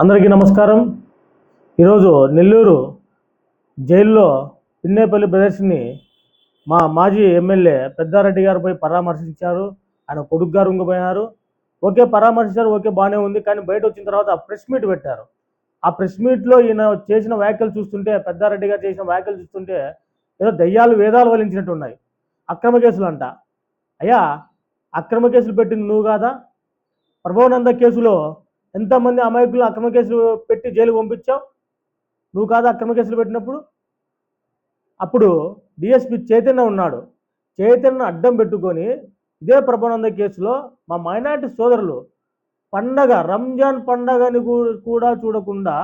అందరికీ నమస్కారం. ఈరోజు నెల్లూరు జైల్లో పిన్నేపల్లి బ్రదర్స్ని మా మాజీ ఎమ్మెల్యే పెద్దారెడ్డి గారు పోయి పరామర్శించారు. ఆయన కొడుకు గారు ఇంకపోయినారు ఓకే పరామర్శించారు ఓకే బాగానే ఉంది. కానీ బయట వచ్చిన తర్వాత ప్రెస్ మీట్ పెట్టారు. ఆ ప్రెస్ మీట్లో ఈయన చేసిన వ్యాఖ్యలు చూస్తుంటే పెద్దారెడ్డి గారు చేసిన వ్యాఖ్యలు చూస్తుంటే ఏదో దయ్యాలు వేదాలు వలించినట్టు ఉన్నాయి. అక్రమ కేసులు అంట అయ్యా అక్రమ కేసులు పెట్టింది నువ్వు కాదా? ప్రభావనంద కేసులో ఎంతమంది అమాయకులు అక్రమ కేసులు పెట్టి జైలు పంపించావు? నువ్వు కాదా అక్రమ కేసులు పెట్టినప్పుడు? అప్పుడు డిఎస్పి చైతన్య ఉన్నాడు. చైతన్య అడ్డం పెట్టుకొని ఇదే ప్రభానంద కేసులో మా మైనార్టీ సోదరులు పండగ రంజాన్ పండగని కూడా చూడకుండా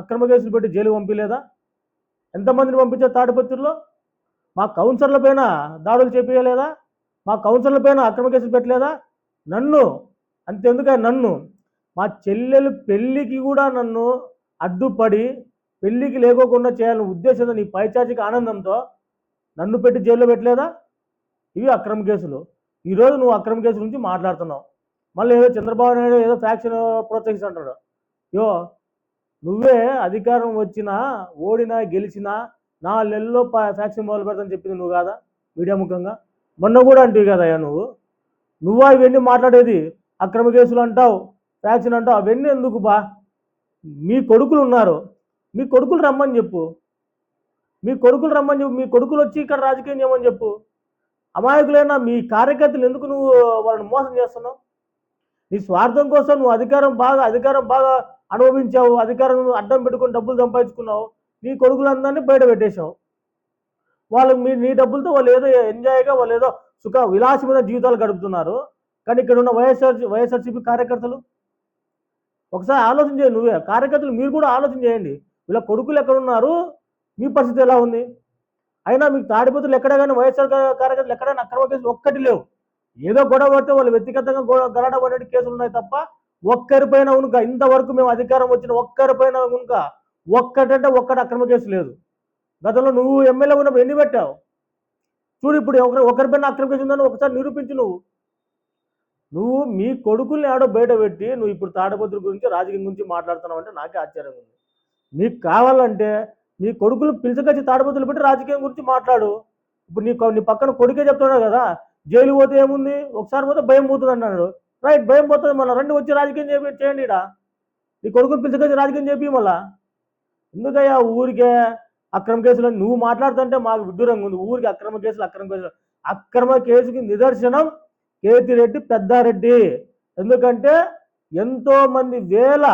అక్రమ కేసులు పెట్టి జైలు పంపించలేదా ఎంతమందిని పంపించారు తాడిపత్రిలో? మా కౌన్సిలర్ల పైన దాడులు చేపించలేదా మా కౌన్సిలర్ల పైన అక్రమ కేసులు పెట్టలేదా? నన్ను అంతెందుక నన్ను మా చెల్లెలు పెళ్ళికి కూడా నన్ను అడ్డుపడి పెళ్ళికి లేకోకుండా చేయాలని ఉద్దేశంతో నీ పైచాచిక ఆనందంతో నన్ను పెట్టి జైల్లో పెట్టలేదా? ఇవి అక్రమ కేసులు. ఈరోజు నువ్వు అక్రమ కేసు గురించి మాట్లాడుతున్నావు. మళ్ళీ ఏదో చంద్రబాబు నాయుడు ఏదో ఫ్యాక్షన్ ప్రోత్సహిస్తుంటాడు. యో నువ్వే అధికారం వచ్చినా ఓడినా గెలిచినా నా నెలలో ఫ్యాక్షన్ మొదలు పెడతాను చెప్పింది నువ్వు కాదా? మీడియా ముఖంగా? మొన్న కూడా అంటివి కదా అయ్యా నువ్వు. నువ్వా ఇవన్నీ మాట్లాడేది? అక్రమ కేసులు అంటావు. ఫ్యాక్షన్ అంటూ అవన్నీ ఎందుకు బా? మీ కొడుకులు ఉన్నారు. మీ కొడుకులు రమ్మని చెప్పు. మీ కొడుకులు రమ్మని చెప్పు. మీ కొడుకులు వచ్చి ఇక్కడ రాజకీయం చేయమని చెప్పు. అమాయకులైనా మీ కార్యకర్తలు ఎందుకు నువ్వు వాళ్ళని మోసం చేస్తున్నావు? నీ స్వార్థం కోసం నువ్వు అధికారం బాగా అధికారం బాగా అనుభవించావు. అధికారం అడ్డం పెట్టుకుని డబ్బులు సంపాదించుకున్నావు. నీ కొడుకులందరినీ బయట పెట్టేశావు. వాళ్ళకి మీ నీ డబ్బులతో వాళ్ళు ఏదో ఎంజాయ్గా వాళ్ళు ఏదో సుఖ విలాసమైన జీవితాలు గడుపుతున్నారు. కానీ ఇక్కడ ఉన్న వైఎస్ఆర్ వైఎస్ఆర్సీపీ కార్యకర్తలు ఒకసారి ఆలోచన చేయండి నువ్వే. కార్యకర్తలు మీరు కూడా ఆలోచన చేయండి. వీళ్ళ కొడుకులు ఎక్కడ ఉన్నారు మీ పరిస్థితి ఎలా ఉంది? అయినా మీకు తాడిపోతులు ఎక్కడ కానీ వైఎస్ఆర్ కార్యకర్తలు ఎక్కడైనా అక్రమ కేసులు ఒక్కటి లేవు. ఏదో గొడవ పడితే వాళ్ళు వ్యక్తిగతంగా గొ- పడే కేసులు ఉన్నాయి తప్ప ఒక్కరిపైన ఉనుక ఇంతవరకు మేము అధికారం వచ్చిన ఒక్కరిపైన ఉనుక ఒక్కటంటే ఒక్కటి అక్రమ కేసు లేదు. గతంలో నువ్వు ఎమ్మెల్యే ఉన్నప్పుడు ఎన్ని పెట్టావు? చూడు ఇప్పుడు ఒకరి ఒకరిపైన అక్రమ కేసు ఉందని ఒకసారి నిరూపించు నువ్వు. నువ్వు మీ కొడుకుల్ని ఆడో బయట పెట్టి నువ్వు ఇప్పుడు తాడపత్రి గురించి రాజకీయం గురించి మాట్లాడుతున్నావు అంటే నాకే ఆశ్చర్యం ఉంది. నీకు కావాలంటే నీ కొడుకులు పిలిచకొచ్చి తాడపత్రులు పెట్టి రాజకీయం గురించి మాట్లాడు. ఇప్పుడు నీ నీ పక్కన కొడుకే చెప్తున్నాడు కదా జైలు పోతే ఏముంది? ఒకసారి పోతే భయం పోతుంది అన్నాడు. రైట్ భయం పోతుంది మళ్ళీ. రెండు వచ్చి రాజకీయం చేపి చేయండి ఇడా నీ కొడుకుని పిలిచకొచ్చి రాజకీయం చెప్పి మళ్ళా. ఎందుకయ్యా ఊరికే అక్రమ కేసులు? నువ్వు మాట్లాడుతుంటే మాకు విడ్డూరంగా ఉంది. ఊరికి అక్రమ కేసులు అక్రమ కేసులు. అక్రమ కేసుకి నిదర్శనం కేతిరెడ్డి పెద్దారెడ్డి. ఎందుకంటే ఎంతో మంది వేల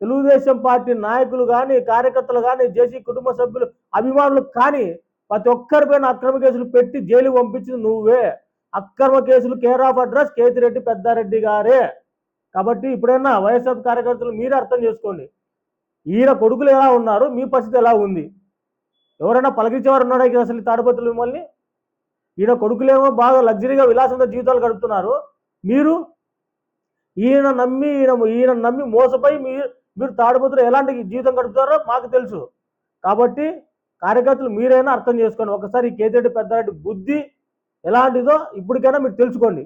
తెలుగుదేశం పార్టీ నాయకులు కానీ కార్యకర్తలు కానీ జేసీ కుటుంబ సభ్యులు అభిమానులు కానీ ప్రతి ఒక్కరిపైన అక్రమ కేసులు పెట్టి జైలు పంపించింది నువ్వే. అక్రమ కేసులు care of address Kethireddy Peddareddy గారే. కాబట్టి ఇప్పుడైనా వైఎస్ఆర్ కార్యకర్తలు మీరే అర్థం చేసుకోండి. ఈయన కొడుకులు ఎలా ఉన్నారు? మీ పరిస్థితి ఎలా ఉంది? ఎవరైనా పలకరించేవారు ఉన్నాడా అసలు తాడిపత్రులు మిమ్మల్ని? ఈయన కొడుకులేమో బాగా లగ్జరీగా విలాసంతో జీవితాలు గడుపుతున్నారు. మీరు ఈయన నమ్మి ఈయన ఈయన నమ్మి మోసపోయి మీరు మీరు తాడిపత్రులు ఎలాంటి జీవితం గడుపుతారో మాకు తెలుసు. కాబట్టి కార్యకర్తలు మీరైనా అర్థం చేసుకోండి. ఒకసారి ఈ కేతిరెడ్డి పెద్దారెడ్డి బుద్ధి ఎలాంటిదో ఇప్పటికైనా మీరు తెలుసుకోండి.